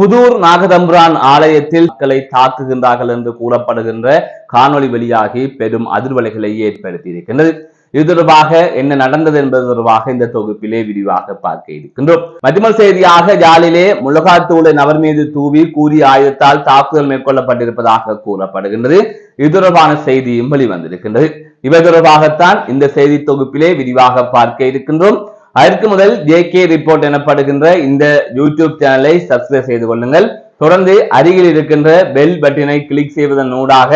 புதூர் நாகதம்புரான் ஆலயத்தில் மக்களை தாக்குகின்றார்கள் என்று கூறப்படுகின்ற காணொளி வெளியாகி பெரும் அதிர்வலைகளை ஏற்படுத்தி இருக்கின்றது இது தொடர்பாக என்ன நடந்தது என்பது தொடர்பாக இந்த தொகுப்பிலே விரிவாக பார்க்க இருக்கின்றோம். மதிமல் செய்தியாக யாழிலே முழகாத்தூளை நபர் மீது தூவி கூறிய ஆயுதத்தால் தாக்குதல் மேற்கொள்ளப்பட்டிருப்பதாக கூறப்படுகின்றது. இது தொடர்பான செய்தியும் வெளிவந்திருக்கின்றது. இவை தொடர்பாகத்தான் இந்த செய்தி தொகுப்பிலே விரிவாக பார்க்க இருக்கின்றோம். அதற்கு முதல் ஜே கே ரிப்போர்ட் எனப்படுகின்ற இந்த யூடியூப் சேனலை சப்ஸ்கிரைப் செய்து கொள்ளுங்கள். தொடர்ந்து அருகில் இருக்கின்ற பெல் பட்டினை கிளிக் செய்வதன் ஊடாக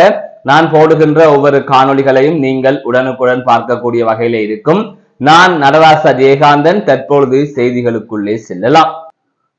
நான் போடுகின்ற ஒவ்வொரு காணொளிகளையும் நீங்கள் உடனுக்குடன் பார்க்கக்கூடிய வகையில இருக்கும். நான் நடராசா ஜெயகாந்தன் தற்பொழுது செய்திகளுக்குள்ளே செல்லலாம்.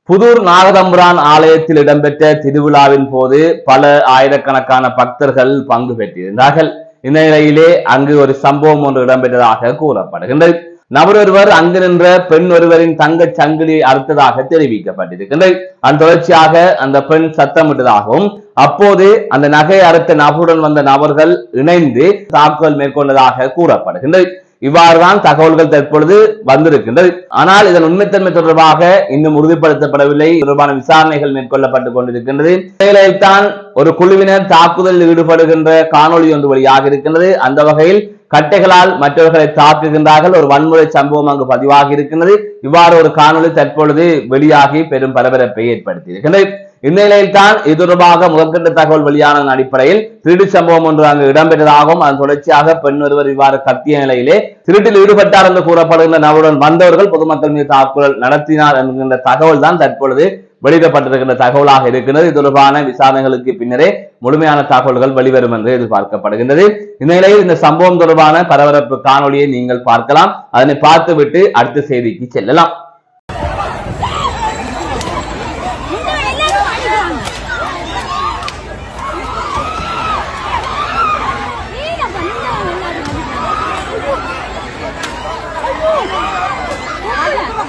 புதூர் நாகதம்புரான் ஆலயத்தில் இடம்பெற்ற திருவிழாவின் போது பல ஆயிரக்கணக்கான பக்தர்கள் பங்கு பெற்றிருந்தார்கள். இந்த நிலையிலே அங்கு ஒரு சம்பவம் ஒன்று இடம்பெற்றதாக கூறப்படுகின்றது. நபர் ஒருவர் அங்கு நின்ற பெண் ஒருவரின் தங்கச் சங்கிலி அறுத்ததாக தெரிவிக்கப்பட்டிருக்கின்றது. அந்த தொடர்ச்சியாக அந்த பெண் சத்தமிட்டதாகவும் அப்போது அந்த நகை அறுத்த நபருடன் வந்த நபர்கள் இணைந்து தாக்குதல் மேற்கொண்டதாக கூறப்படுகின்றது. இவ்வாறுதான் தகவல்கள் தற்பொழுது வந்திருக்கின்றது. ஆனால் இதன் உண்மைத்தன்மை தொடர்பாக இன்னும் உறுதிப்படுத்தப்படவில்லை. தொடர்பான விசாரணைகள் மேற்கொள்ளப்பட்டுக் கொண்டிருக்கின்றது. இந்நிலையில் ஒரு குழுவினர் தாக்குதலில் ஈடுபடுகின்ற காணொளி ஒன்று வழியாக இருக்கின்றது அந்த வகையில் கட்டைகளால் மற்றவர்களை தாக்குகின்றார்கள். ஒரு வன்முறை சம்பவம் அங்கு பதிவாகி இருக்கின்றது. இவ்வாறு ஒரு காணொளி தற்பொழுது வெளியாகி பெரும் பரபரப்பை ஏற்படுத்தி இருக்கின்றது இந்நிலையில் தான் இது தொடர்பாக முதற்கட்ட தகவல் வெளியான அடிப்படையில் திருட்டு சம்பவம் ஒன்று அங்கு இடம்பெற்றதாகவும் அதன் தொடர்ச்சியாக பெண் ஒருவர் இவ்வாறு கத்திய நிலையிலே திருட்டில் ஈடுபட்டார் என்று கூறப்படுகின்ற நபருடன் வந்தவர்கள் பொதுமக்கள் மீது தாக்குதல் நடத்தினார் என்கின்ற தகவல் தான் தற்பொழுது வெளியிடப்பட்டிருக்கின்ற தகவலாக இருக்கின்றது. இது தொடர்பான விசாரணைகளுக்கு பின்னரே முழுமையான தகவல்கள் வெளிவரும் என்று எதிர்பார்க்கப்படுகின்றது. இந்த நிலையில் இந்த சம்பவம் தொடர்பான பரபரப்பு காணொளியை நீங்கள் பார்க்கலாம். அதனை பார்த்துவிட்டு அடுத்த செய்திக்கு செல்லலாம்.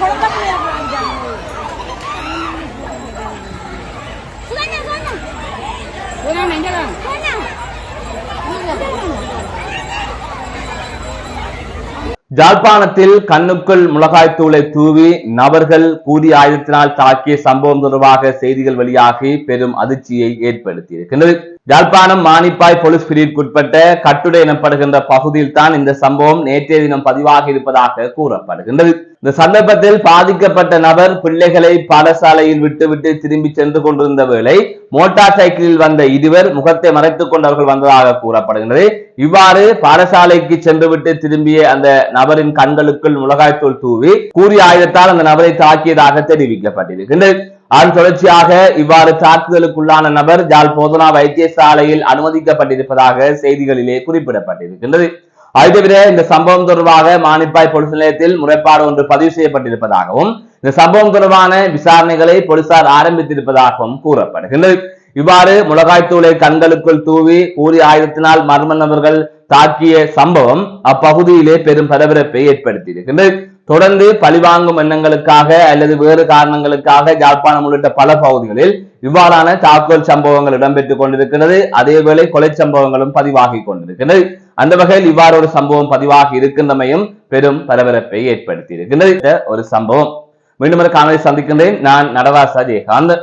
எல்லாரும் சொன்ன சொன்ன ஜாழ்ப்பாணத்தில் கண்ணுக்குள் மிளகாய்த்தூளை தூவி நபர்கள் கூறிய ஆயுதத்தினால் தாக்கிய சம்பவம் தொடர்பாக செய்திகள் வெளியாகி பெரும் அதிர்ச்சியை ஏற்படுத்தி இருக்கின்றது ஜாழ்ப்பாணம் மானிப்பாய் போலீஸ் பிரிவுக்குட்பட்ட கட்டுடை எனப்படுகின்ற பகுதியில் தான் இந்த சம்பவம் நேற்றைய தினம் பதிவாக இருப்பதாக கூறப்படுகின்றது. இந்த சந்தர்ப்பத்தில் பாதிக்கப்பட்ட நபர் பிள்ளைகளை பாடசாலையில் விட்டுவிட்டு திரும்பி சென்று கொண்டிருந்த வேளை மோட்டார் சைக்கிளில் வந்த இருவர் முகத்தை மறைத்துக் கொண்டவர்கள் வந்ததாக கூறப்படுகின்றது. இவ்வாறு பாடசாலைக்கு சென்றுவிட்டு திரும்பிய அந்த நபரின் கண்களுக்குள் முளகாய்த்தூள் தூவி கூறிய ஆயுதத்தால் அந்த நபரை தாக்கியதாக தெரிவிக்கப்பட்டிருக்கின்றது. அதன் தொடர்ச்சியாக இவ்வாறு தாக்குதலுக்குள்ளான நபர் ஜால் போதனா வைத்தியசாலையில் அனுமதிக்கப்பட்டிருப்பதாக செய்திகளிலே குறிப்பிடப்பட்டிருக்கின்றது. அது தவிர இந்த சம்பவம் தொடர்பாக மானிப்பாய் பொலிஸ் நிலையத்தில் முறைப்பாடு ஒன்று பதிவு செய்யப்பட்டிருப்பதாகவும் இந்த சம்பவம் தொடர்பான விசாரணைகளை போலீசார் ஆரம்பித்திருப்பதாகவும் கூறப்படுகின்றது. இவ்வாறு முளகாய்த்தூளை கண்களுக்குள் தூவி கூறி ஆயுதத்தினால் மர்ம நபர்கள் தாக்கிய சம்பவம் அப்பகுதியிலே பெரும் பரபரப்பை ஏற்படுத்தியிருக்கின்றது. தொடர்ந்து பழிவாங்கும் எண்ணங்களுக்காக அல்லது வேறு காரணங்களுக்காக யாழ்ப்பாணம் உள்ளிட்ட பல பகுதிகளில் இவ்வாறான தாக்குதல் சம்பவங்கள் இடம்பெற்றுக் கொண்டிருக்கிறது. அதேவேளை கொலை சம்பவங்களும் பதிவாகி கொண்டிருக்கிறது. அந்த வகையில் இவ்வாறு ஒரு சம்பவம் பதிவாகி இருக்கின்றமையும் பெரும் பரபரப்பை ஏற்படுத்தி இருக்கின்றது. ஒரு சம்பவம். மீண்டும் ஒரு காணொலி சந்திக்கின்றேன். நான் நடராசா ஜெயகாந்த்.